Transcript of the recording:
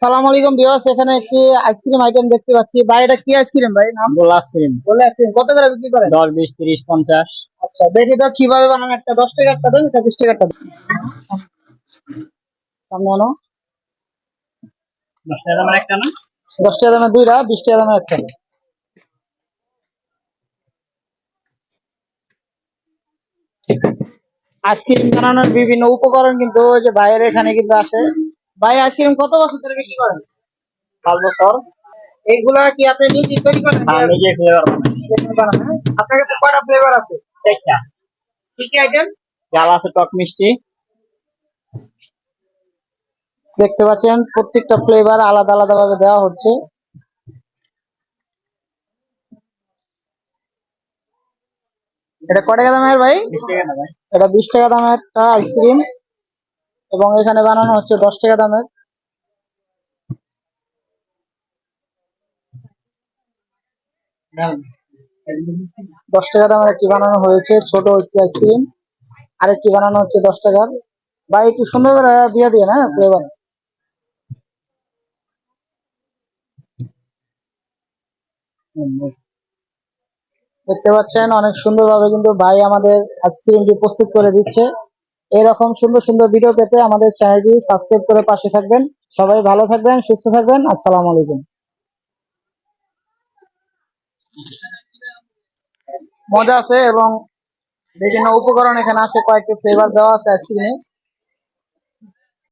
সালাম আলাইকুম বিয়াস এখানে একটি আইসক্রিম আইটেম দেখতে পাচ্ছি। ভাই এটা কি আইসক্রিম ভাই? নাম? গোল আইসক্রিম। বলে আইসক্রিম। কত করে বিক্রি করেন? দশ বিশ তিরিশ পঞ্চাশ। আচ্ছা দেখি তো কীভাবে বানান একটা। দশ টাকারটা দেন একটা বিশ টাকারটা দেন। সামনে আনো। দশ টাকা দামের একটা না? দশ টাকা দামের দুইটা বিশ টাকা দামের একটা। আইসক্রিম বানানোর বিভিন্ন উপকরণ কিন্তু ওই যে ভাইয়ের এখানে কিন্তু আছে। ভাই আইসক্রিম কত বছর ধরে বিক্রি করেন? পাঁচ বছর। এইগুলা কি আপনি নিজে তৈরি করেন? নিজে ফ্লেভার বানান, হ্যাঁ? আপনার কাছে কয়টা ফ্লেভার আছে? একটা। কি কি আইটেম ডাল আছে টক মিষ্টি। দেখতে পাচ্ছেন প্রত্যেকটা ফ্লেভার আলাদা আলাদা ভাবে দেওয়া হচ্ছে। এটা কয় টাকা দামের ভাই? এটা বিশ টাকা দামের একটা আইসক্রিম। এবং এখানে বানানো হচ্ছে দশ টাকা দামের। দশ টাকা দামের একটি বানানো হয়েছে ছোট একটি আইসক্রিম। আরেকটি বানানো হচ্ছে দশ টাকার। ভাই একটু সুন্দর করে দিয়ে দিয়ে না ফ্লেভার দেখতে পাচ্ছেন, অনেক সুন্দরভাবে কিন্তু ভাই আমাদের আইসক্রিমটি প্রস্তুত করে দিচ্ছে। এরকম সুন্দর সুন্দর ভিডিও পেতে আমাদের চ্যানেলটি সাবস্ক্রাইব করে পাশে থাকবেন। সবাই ভালো থাকবেন, সুস্থ থাকবেন, আসসালামু আলাইকুম। মজা আছে এবং বিভিন্ন উপকরণ এখানে আছে, কয়েকটি ফ্লেভার দেওয়া আছে আইসক্রিমে।